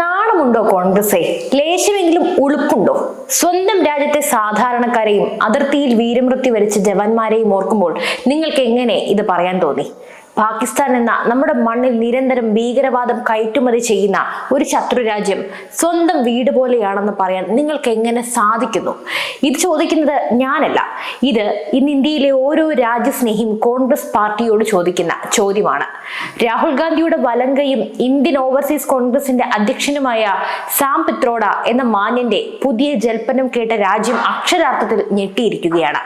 നാണമുണ്ടോ കോൺഗ്രസേ ലേശമെങ്കിലും ഉളുപ്പുണ്ടോ? സ്വന്തം രാജ്യത്തെ സാധാരണക്കാരെയും അതിർത്തിയിൽ വീരമൃത്യു വരിച്ച ജവാന്മാരെയും ഓർക്കുമ്പോൾ നിങ്ങൾക്ക് എങ്ങനെ ഇത് പറയാൻ തോന്നി? പാകിസ്ഥാൻ എന്ന നമ്മുടെ മണ്ണിൽ നിരന്തരം ഭീകരവാദം കയറ്റുമതി ചെയ്യുന്ന ഒരു ശത്രു രാജ്യം സ്വന്തം വീട് പോലെയാണെന്ന് പറയാൻ നിങ്ങൾക്ക് എങ്ങനെ സാധിക്കുന്നു? ഇത് ചോദിക്കുന്നത് ഞാനല്ല. ഇത് ഇന്ന് ഇന്ത്യയിലെ ഓരോ രാജ്യസ്നേഹിയും കോൺഗ്രസ് പാർട്ടിയോട് ചോദിക്കുന്ന ചോദ്യമാണ്. രാഹുൽ ഗാന്ധിയുടെ വലങ്കയും ഇന്ത്യൻ ഓവർസീസ് കോൺഗ്രസിന്റെ അധ്യക്ഷനുമായ സാം പിത്രോഡ എന്ന മാന്യന്റെ പുതിയ ജൽപ്പനം കേട്ട രാജ്യം അക്ഷരാർത്ഥത്തിൽ ഞെട്ടിയിരിക്കുകയാണ്.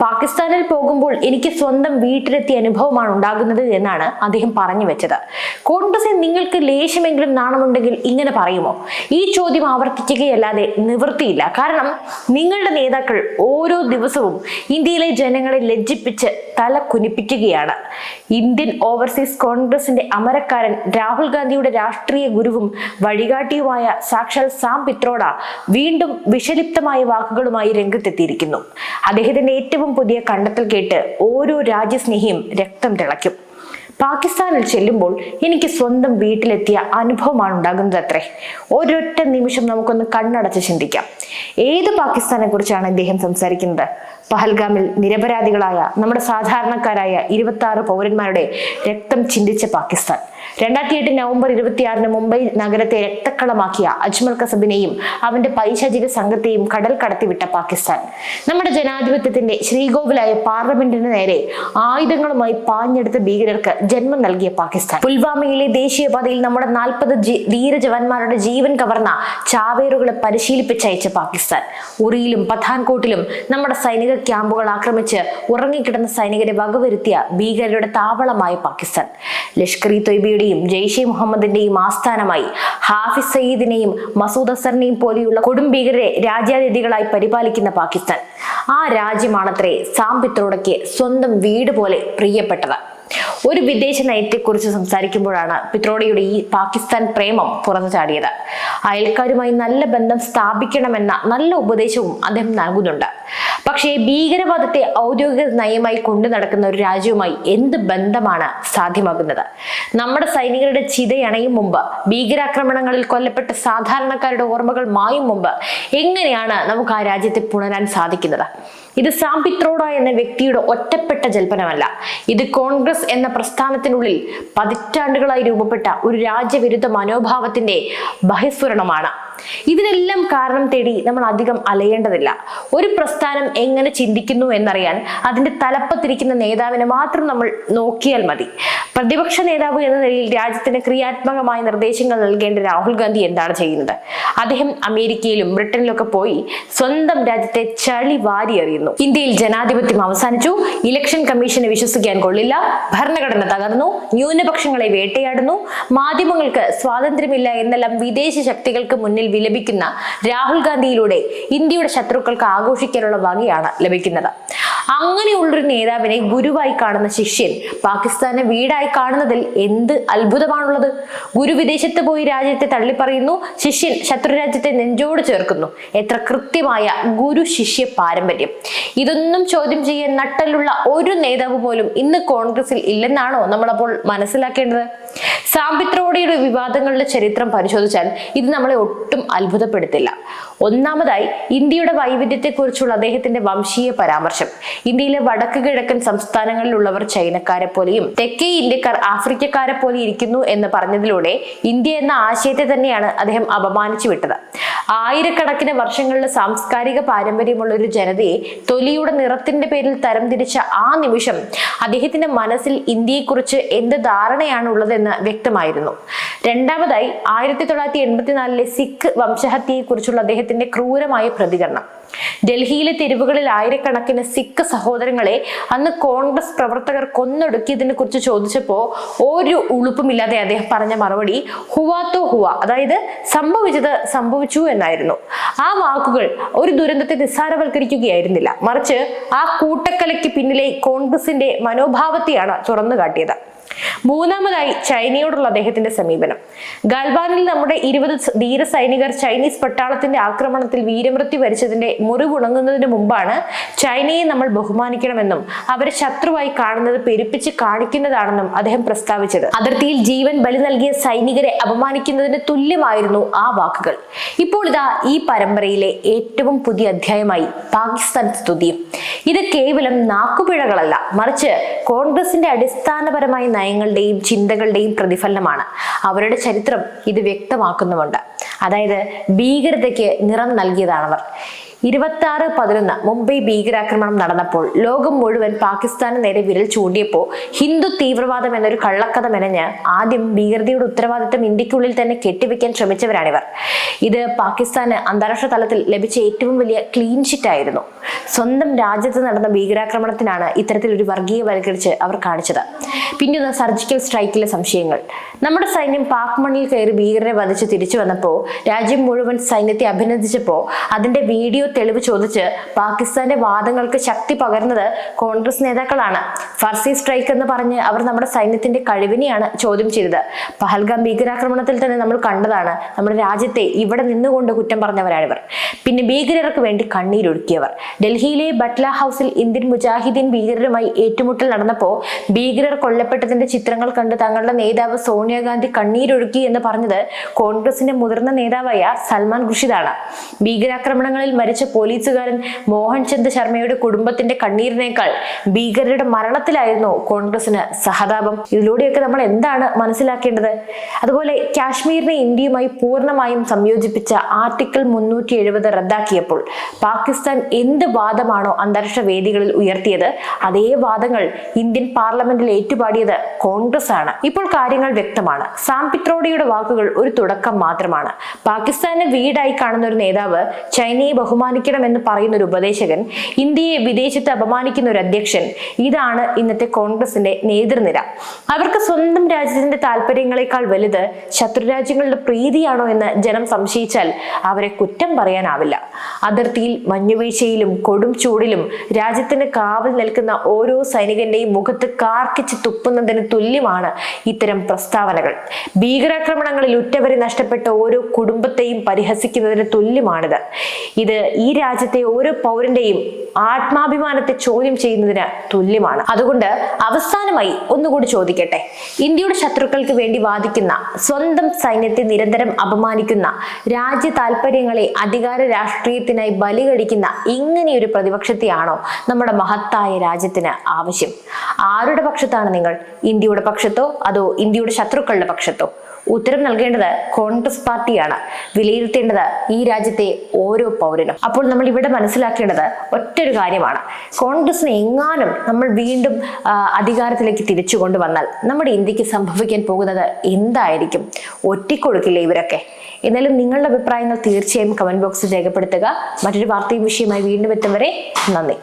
പാകിസ്ഥാനിൽ പോകുമ്പോൾ എനിക്ക് സ്വന്തം വീട്ടിലെത്തിയ അനുഭവമാണ് ഉണ്ടാകുന്നത് എന്നാണ് അദ്ദേഹം പറഞ്ഞു വെച്ചത്. കോൺഗ്രസിൽ നിങ്ങൾക്ക് ലേശമെങ്കിലും നാണമുണ്ടെങ്കിൽ ഇങ്ങനെ പറയുമോ? ഈ ചോദ്യം ആവർത്തിക്കുകയല്ലാതെ നിവൃത്തിയില്ല. കാരണം നിങ്ങളുടെ നേതാക്കൾ ഓരോ ദിവസവും ഇന്ത്യയിലെ ജനങ്ങളെ ലജ്ജിപ്പിച്ച് തല കുനിപ്പിക്കുകയാണ്. ഇന്ത്യൻ ഓവർസീസ് കോൺഗ്രസിന്റെ അമരക്കാരൻ രാഹുൽ ഗാന്ധിയുടെ രാഷ്ട്രീയ ഗുരുവും വഴികാട്ടിയുമായ സാക്ഷാൽ സാം പിത്രോഡ വീണ്ടും വിഷലിപ്തമായ വാക്കുകളുമായി രംഗത്തെത്തിയിരിക്കുന്നു. അദ്ദേഹത്തിന്റെ ഏറ്റവും പുതിയ കണ്ടെത്തൽ കേട്ട് ഓരോ രാജ്യസ്നേഹിയും രക്തം തിളയ്ക്കും. പാകിസ്ഥാനിൽ ചെല്ലുമ്പോൾ എനിക്ക് സ്വന്തം വീട്ടിലെത്തിയ അനുഭവമാണ് ഉണ്ടാകുന്നത് അത്രേ. ഒരൊറ്റ നിമിഷം നമുക്കൊന്ന് കണ്ണടച്ച് ചിന്തിക്കാം. ഏത് പാകിസ്ഥാനെ കുറിച്ചാണ് ഇദ്ദേഹം സംസാരിക്കുന്നത്? പഹൽഗാമിൽ നിരപരാധികളായ നമ്മുടെ സാധാരണക്കാരായ ഇരുപത്തി ആറ് പൗരന്മാരുടെ രക്തം ചിന്തിച്ച പാകിസ്ഥാൻ. രണ്ടായിരത്തി എട്ട് നവംബർ ഇരുപത്തിയാറിന് മുംബൈ നഗരത്തെ രക്തക്കളമാക്കിയ അജ്മൽ കസബിനെയും അവന്റെ പൈശാചിക സംഘത്തെയും കടൽ കടത്തിവിട്ട പാകിസ്ഥാൻ. നമ്മുടെ ജനാധിപത്യത്തിന്റെ ശ്രീകോവിലായ പാർലമെന്റിന് നേരെ ആയുധങ്ങളുമായി പാഞ്ഞെടുത്ത ഭീകരർക്ക് ജന്മം നൽകിയ പാകിസ്ഥാൻ. പുൽവാമയിലെ ദേശീയപാതയിൽ നമ്മുടെ നാൽപ്പത് ധീര ജവാന്മാരുടെ ജീവൻ കവർന്ന ചാവേറുകളെ പരിശീലിപ്പിച്ചയച്ച പാകിസ്ഥാൻ. ഉറിയിലും പത്താൻകോട്ടിലും നമ്മുടെ സൈനിക ക്യാമ്പുകൾ ആക്രമിച്ച് ഉറങ്ങിക്കിടന്ന സൈനികരെ വകവരുത്തിയ ഭീകരരുടെ താവളമായ പാകിസ്ഥാൻ. ലഷ്കർ ഇ തൊയ്ബിയുടെയും ജെയ്ഷെ മുഹമ്മദിന്റെയും ആസ്ഥാനമായി ഹാഫിസ് സയ്യിദിനെയും മസൂദ് അസറിനെയും പോലെയുള്ള കൊടും ഭീകരരെ രാജ്യാതിഥികളായി പരിപാലിക്കുന്ന പാകിസ്ഥാൻ. ആ രാജ്യമാണത്രേ സാമ്പിത്രോടയ്ക്ക് സ്വന്തം വീട് പോലെ പ്രിയപ്പെട്ടത്. ഒരു വിദേശ നയത്തെക്കുറിച്ച് സംസാരിക്കുമ്പോഴാണ് പിത്രോഡയുടെ ഈ പാകിസ്ഥാൻ പ്രേമം പുറത്തു ചാടിയത്. അയൽക്കാരുമായി നല്ല ബന്ധം സ്ഥാപിക്കണമെന്ന നല്ല ഉപദേശവും അദ്ദേഹം നൽകുന്നുണ്ട്. പക്ഷേ ഭീകരവാദത്തെ ഔദ്യോഗിക നയമായി കൊണ്ടു നടക്കുന്ന ഒരു രാജ്യവുമായി എന്ത് ബന്ധമാണ് സാധ്യമാകുന്നത്? നമ്മുടെ സൈനികരുടെ ചിതയണയും മുമ്പ് ഭീകരാക്രമണങ്ങളിൽ കൊല്ലപ്പെട്ട സാധാരണക്കാരുടെ ഓർമ്മകൾ മായും മുമ്പ് എങ്ങനെയാണ് നമുക്ക് ആ രാജ്യത്തെ പുണരാൻ സാധിക്കുന്നത്? ഇത് സാംപിത്രോഡ എന്ന വ്യക്തിയുടെ ഒറ്റപ്പെട്ട ജൽപ്പനമല്ല. ഇത് കോൺഗ്രസ് എന്ന പ്രസ്ഥാനത്തിനുള്ളിൽ പതിറ്റാണ്ടുകളായി രൂപപ്പെട്ട ഒരു രാജ്യവിരുദ്ധ മനോഭാവത്തിന്റെ ബഹിസ്ഫുരണമാണ്. ഇതിനെല്ലാം കാരണം തേടി നമ്മൾ അധികം അലയേണ്ടതില്ല. ഒരു പ്രസ്ഥാനം എങ്ങനെ ചിന്തിക്കുന്നു എന്നറിയാൻ അതിന്റെ തലപ്പത്തിരിക്കുന്ന നേതാവിനെ മാത്രം നമ്മൾ നോക്കിയാൽ മതി. പ്രതിപക്ഷ നേതാവ് എന്ന നിലയിൽ രാജ്യത്തിന് ക്രിയാത്മകമായ നിർദ്ദേശങ്ങൾ നൽകേണ്ട രാഹുൽ ഗാന്ധി എന്താണ് ചെയ്യുന്നത്? അദ്ദേഹം അമേരിക്കയിലും ബ്രിട്ടനിലൊക്കെ പോയി സ്വന്തം രാജ്യത്തെ ചളി വാരി ഇന്ത്യയിൽ ജനാധിപത്യം അവസാനിച്ചു. ഇലക്ഷൻ കമ്മീഷനെ വിശ്വസിക്കാൻ കൊള്ളില്ല. ഭരണഘടന തകർന്നു. ന്യൂനപക്ഷങ്ങളെ വേട്ടയാടുന്നു. മാധ്യമങ്ങൾക്ക് സ്വാതന്ത്ര്യമില്ല എന്നെല്ലാം വിദേശ ശക്തികൾക്ക് മുന്നിൽ വിലപിക്കുന്ന രാഹുൽ ഗാന്ധിയിലൂടെ ഇന്ത്യയുടെ ശത്രുക്കൾക്ക് ആഘോഷിക്കാനുള്ള വകയാണ് ലഭിക്കുന്നത്. അങ്ങനെയുള്ളൊരു നേതാവിനെ ഗുരുവായി കാണുന്ന ശിഷ്യൻ പാകിസ്ഥാനെ വീടായി കാണുന്നതിൽ എന്ത് അത്ഭുതമാണുള്ളത്? ഗുരു വിദേശത്ത് പോയി രാജ്യത്തെ തള്ളിപ്പറയുന്നു ശിഷ്യൻ ശത്രുരാജ്യത്തെ നെഞ്ചോട് ചേർക്കുന്നു. എത്ര കൃത്യമായ ഗുരു ശിഷ്യ പാരമ്പര്യം. ഇതൊന്നും ചോദ്യം ചെയ്യാൻ നട്ടലുള്ള ഒരു നേതാവ് പോലും ഇന്ന് കോൺഗ്രസിൽ ഇല്ലെന്നാണോ നമ്മളപ്പോൾ മനസ്സിലാക്കേണ്ടത്? സാമ്പിത്രോടിയുടെ വിവാദങ്ങളുടെ ചരിത്രം പരിശോധിച്ചാൽ ഇത് നമ്മളെ ഒട്ടും അത്ഭുതപ്പെടുത്തില്ല. ഒന്നാമതായി ഇന്ത്യയുടെ വൈവിധ്യത്തെക്കുറിച്ചുള്ള അദ്ദേഹത്തിന്റെ വംശീയ പരാമർശം. ഇന്ത്യയിലെ വടക്ക് കിഴക്കൻ സംസ്ഥാനങ്ങളിലുള്ളവർ ചൈനക്കാരെ പോലെയും തെക്കേ ഇന്ത്യക്കാർ ആഫ്രിക്കക്കാരെ പോലെ ഇരിക്കുന്നു എന്ന് പറഞ്ഞതിലൂടെ ഇന്ത്യ എന്ന ആശയത്തെ തന്നെയാണ് അദ്ദേഹം അപമാനിച്ചു വിട്ടത്. ആയിരക്കണക്കിന് വർഷങ്ങളിലെ സാംസ്കാരിക പാരമ്പര്യമുള്ള ഒരു ജനതയെ തൊലിയുടെ നിറത്തിന്റെ പേരിൽ തരംതിരിച്ച ആ നിമിഷം അദ്ദേഹത്തിന്റെ മനസ്സിൽ ഇന്ത്യയെക്കുറിച്ച് എന്ത് ധാരണയാണ് ഉള്ളതെന്ന് വ്യക്തമായിരുന്നു. രണ്ടാമതായി ആയിരത്തി തൊള്ളായിരത്തി എൺപത്തിനാലിലെ സിഖ് വംശഹത്യയെക്കുറിച്ചുള്ള അദ്ദേഹത്തിന്റെ ക്രൂരമായ പ്രതികരണം. ഡൽഹിയിലെ തെരുവുകളിൽ ആയിരക്കണക്കിന് സിഖ് സഹോദരങ്ങളെ അന്ന് കോൺഗ്രസ് പ്രവർത്തകർ കൊന്നൊടുക്കിയതിനെ കുറിച്ച് ചോദിച്ചപ്പോ ഒരു ഉളുപ്പുമില്ലാതെ അദ്ദേഹം പറഞ്ഞ മറുപടി ഹുവാത്തോ ഹുവ അതായത് സംഭവിച്ചത് സംഭവിച്ചു എന്നായിരുന്നു. ആ വാക്കുകൾ ഒരു ദുരന്തത്തെ നിസ്സാരവൽക്കരിക്കുകയായിരുന്നില്ല. മറിച്ച് ആ കൂട്ടക്കലയ്ക്ക് പിന്നിലെ കോൺഗ്രസിന്റെ മനോഭാവത്തെയാണ് തുറന്നു കാട്ടിയത് മൂന്നാമതായി ചൈനയോടുള്ള അദ്ദേഹത്തിന്റെ സമീപനം. ഗാൽവാനിൽ നമ്മുടെ ഇരുപത് ധീര സൈനികർ ചൈനീസ് പട്ടാളത്തിന്റെ ആക്രമണത്തിൽ വീരമൃത്യു വരിച്ചതിന്റെ മുറിവുണങ്ങുന്നതിന് മുമ്പാണ് ചൈനയെ നമ്മൾ ബഹുമാനിക്കണമെന്നും അവരെ ശത്രുവായി കാണുന്നത് പെരുപ്പിച്ച് കാണിക്കുന്നതാണെന്നും അദ്ദേഹം പ്രസ്താവിച്ചത്. അതിർത്തിയിൽ ജീവൻ ബലി നൽകിയ സൈനികരെ അപമാനിക്കുന്നതിന് തുല്യമായിരുന്നു ആ വാക്കുകൾ. ഇപ്പോൾ ഇതാ ഈ പരമ്പരയിലെ ഏറ്റവും പുതിയ അധ്യായമായി പാകിസ്ഥാൻ സ്തുതിയും. ഇത് കേവലം നാക്കുപിഴകളല്ല മറിച്ച് കോൺഗ്രസിന്റെ അടിസ്ഥാനപരമായ നയങ്ങളുടെയും ചിന്തകളുടെയും പ്രതിഫലനമാണ്. അവരുടെ ചരിത്രം ഇത് വ്യക്തമാക്കുന്നുമുണ്ട്. അതായത് ഭീകരതയ്ക്ക് നിറം നൽകിയതാണവർ. ഇരുപത്തി ആറ് പതിനൊന്ന് മുംബൈ ഭീകരാക്രമണം നടന്നപ്പോൾ ലോകം മുഴുവൻ പാകിസ്ഥാന് നേരെ വിരൽ ചൂണ്ടിയപ്പോൾ ഹിന്ദു തീവ്രവാദം എന്നൊരു കള്ളക്കഥ മെനഞ്ഞ് ആദ്യം ഭീകരതയുടെ ഉത്തരവാദിത്തം ഇന്ത്യക്കുള്ളിൽ തന്നെ കെട്ടിവെക്കാൻ ശ്രമിച്ചവരാണിവർ. ഇത് പാകിസ്ഥാന് അന്താരാഷ്ട്ര തലത്തിൽ ലഭിച്ച ഏറ്റവും വലിയ ക്ലീൻ ഷിറ്റ് ആയിരുന്നു. സ്വന്തം രാജ്യത്ത് നടന്ന ഭീകരാക്രമണത്തിനാണ് ഇത്തരത്തിൽ ഇത്തരത്തിലൊരു വർഗീയവൽക്കരിച്ച് അവർ കാണിച്ചത്. പിന്നെ സർജിക്കൽ സ്ട്രൈക്കിലെ സംശയങ്ങൾ. നമ്മുടെ സൈന്യം പാക് മണ്ണിൽ കയറി ഭീകരരെ വധിച്ച് തിരിച്ചു വന്നപ്പോൾ രാജ്യം മുഴുവൻ സൈന്യത്തെ അഭിനന്ദിച്ചപ്പോൾ അതിന്റെ വീഡിയോ തെളിവ് ചോദിച്ച് പാകിസ്ഥാന്റെ വാദങ്ങൾക്ക് ശക്തി പകർന്നത് കോൺഗ്രസ് നേതാക്കളാണ്. ഫർസി സ്ട്രൈക്ക് എന്ന് പറഞ്ഞ് അവർ നമ്മുടെ സൈന്യത്തിന്റെ കഴിവിനെയാണ് ചോദ്യം ചെയ്തത്. പഹൽഗാം ഭീകരാക്രമണത്തിൽ തന്നെ നമ്മൾ കണ്ടതാണ് നമ്മുടെ രാജ്യത്തെ ഇവിടെ നിന്നുകൊണ്ട് കുറ്റം പറഞ്ഞവരാണിവർ. പിന്നെ ഭീകരർക്ക് വേണ്ടി കണ്ണീരൊഴുക്കിയവർ. ഡൽഹിയിലെ ബട്ല ഹൗസിൽ ഇന്ത്യൻ മുജാഹിദീൻ ഭീകരരുമായി ഏറ്റുമുട്ടൽ നടന്നപ്പോൾ ഭീകരർ കൊല്ലപ്പെട്ടതിന്റെ ചിത്രങ്ങൾ കണ്ട് തങ്ങളുടെ നേതാവ് സോണിയാഗാന്ധി കണ്ണീരൊഴുക്കി എന്ന് പറഞ്ഞത് കോൺഗ്രസിന്റെ മുതിർന്ന നേതാവായ സൽമാൻ ഖുഷിദാണ് ഭീകരാക്രമണങ്ങളിൽ മരിച്ച പോലീസുകാരൻ മോഹൻ ചന്ദ് ശർമ്മയുടെ കുടുംബത്തിന്റെ കണ്ണീരിനേക്കാൾ ഭീകരരുടെ മരണത്തിലായിരുന്നു കോൺഗ്രസിന് സഹതാപം. ഇതിലൂടെയൊക്കെ നമ്മൾ എന്താണ് മനസ്സിലാക്കേണ്ടത്? അതുപോലെ കാശ്മീരിനെ ഇന്ത്യയുമായി പൂർണമായും സംയോജിപ്പിച്ച ആർട്ടിക്കിൾ മുന്നൂറ്റി എഴുപത് റദ്ദാക്കിയപ്പോൾ പാകിസ്ഥാൻ എന്ത് വാദമാണോ അന്താരാഷ്ട്ര വേദികളിൽ ഉയർത്തിയത് അതേ വാദങ്ങൾ ഇന്ത്യൻ പാർലമെന്റിൽ ഏറ്റുപാടിയത് കോൺഗ്രസ് ആണ് ഇപ്പോൾ കാര്യങ്ങൾ വ്യക്തമാണ്. സാം പിത്രോഡിയുടെ വാക്കുകൾ ഒരു തുടക്കം മാത്രമാണ്. പാകിസ്ഥാനെ വീടായി കാണുന്ന ഒരു നേതാവ് ചൈനയെ ബഹുമാനിക്കണമെന്ന് പറയുന്ന ഒരു ഉപദേശകൻ ഇന്ത്യയെ വിദേശത്ത് അപമാനിക്കുന്ന ഒരു അധ്യക്ഷൻ. ഇതാണ് ഇന്നത്തെ കോൺഗ്രസിന്റെ നേതൃനിര. അവർക്ക് സ്വന്തം രാജ്യത്തിന്റെ താല്പര്യങ്ങളെക്കാൾ വലുത് ശത്രുരാജ്യങ്ങളുടെ പ്രീതിയാണോ എന്ന് ജനം സംശയിച്ചാൽ അവരെ കുറ്റം പറയാനാവില്ല. അതിർത്തിയിൽ മഞ്ഞുവീഴ്ചയിലും കൊടും ചൂടിലും രാജ്യത്തിന് കാവൽ നിൽക്കുന്ന ഓരോ സൈനികന്റെയും മുഖത്ത് കാർക്കിച്ച് തുപ്പുന്നതിന് തുല്യമാണ് ഇത്തരം പ്രസ്താവനകൾ. ഭീകരാക്രമണങ്ങളിൽ ഉറ്റവരെ നഷ്ടപ്പെട്ട ഓരോ കുടുംബത്തെയും പരിഹസിക്കുന്നതിന് തുല്യമാണിത്. ഇത് ഈ രാജ്യത്തെ ഓരോ പൗരന്റെയും ആത്മാഭിമാനത്തെ ചോദ്യം ചെയ്യുന്നതിന് തുല്യമാണ്. അതുകൊണ്ട് അവസാനമായി ഒന്നുകൂടി ചോദിക്കട്ടെ. ഇന്ത്യയുടെ ശത്രുക്കൾക്ക് വേണ്ടി വാദിക്കുന്ന സ്വന്തം സൈന്യത്തെ നിരന്തരം അപമാനിക്കുന്ന രാജ്യ താല്പര്യങ്ങളെ അധികാര രാഷ്ട്രീയത്തിനായി ബലി കഴിക്കുന്ന ഇങ്ങനെയൊരു പ്രതിപക്ഷത്തെയാണോ നമ്മുടെ മഹത്തായ രാജ്യത്തിന് ആവശ്യം? ആരുടെ പക്ഷത്താണ് നിങ്ങൾ? ഇന്ത്യയുടെ പക്ഷത്തോ അതോ ഇന്ത്യയുടെ ശത്രുക്കളുടെ പക്ഷത്തോ? ഉത്തരം നൽകേണ്ടത് കോൺഗ്രസ് പാർട്ടിയാണ്. വിലയിരുത്തേണ്ടത് ഈ രാജ്യത്തെ ഓരോ പൗരനും. അപ്പോൾ നമ്മൾ ഇവിടെ മനസ്സിലാക്കേണ്ടത് ഒറ്റൊരു കാര്യമാണ്. കോൺഗ്രസിനെ എങ്ങാനും നമ്മൾ വീണ്ടും അധികാരത്തിലേക്ക് തിരിച്ചു കൊണ്ടുവന്നാൽ നമ്മുടെ ഇന്ത്യയ്ക്ക് സംഭവിക്കാൻ പോകുന്നത് എന്തായിരിക്കും? ഒറ്റിക്കൊടുക്കില്ലേ ഇവരൊക്കെ? എന്നാലും നിങ്ങളുടെ അഭിപ്രായങ്ങൾ തീർച്ചയായും കമന്റ് ബോക്സിൽ രേഖപ്പെടുത്തുക. മറ്റൊരു വാർത്തയും വിഷയമായി വീണ്ടും എത്തും വരെ നന്ദി.